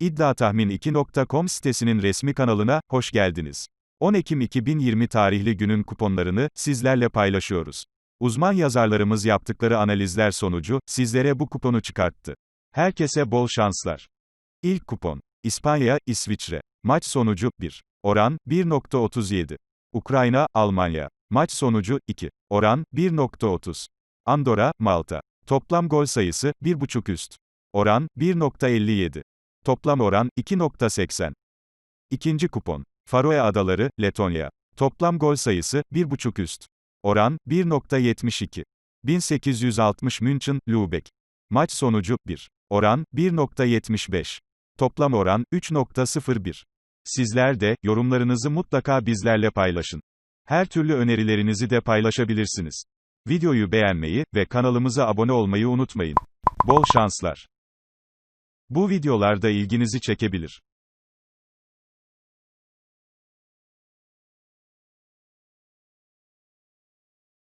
İddiatahmin2.com sitesinin resmi kanalına hoş geldiniz. 10 Ekim 2020 tarihli günün kuponlarını sizlerle paylaşıyoruz. Uzman yazarlarımız yaptıkları analizler sonucu sizlere bu kuponu çıkarttı. Herkese bol şanslar. İlk kupon. İspanya, İsviçre. Maç sonucu 1. Oran 1.37. Ukrayna, Almanya. Maç sonucu 2. Oran 1.30. Andorra, Malta. Toplam gol sayısı 1.5 üst. Oran 1.57. Toplam oran 2.80. İkinci kupon. Faroe Adaları, Letonya. Toplam gol sayısı 1.5 üst. Oran 1.72. 1860 München, Lübeck. Maç sonucu 1. Oran 1.75. Toplam oran 3.01. Sizler de yorumlarınızı mutlaka bizlerle paylaşın. Her türlü önerilerinizi de paylaşabilirsiniz. Videoyu beğenmeyi ve kanalımıza abone olmayı unutmayın. Bol şanslar. Bu videolar da ilginizi çekebilir.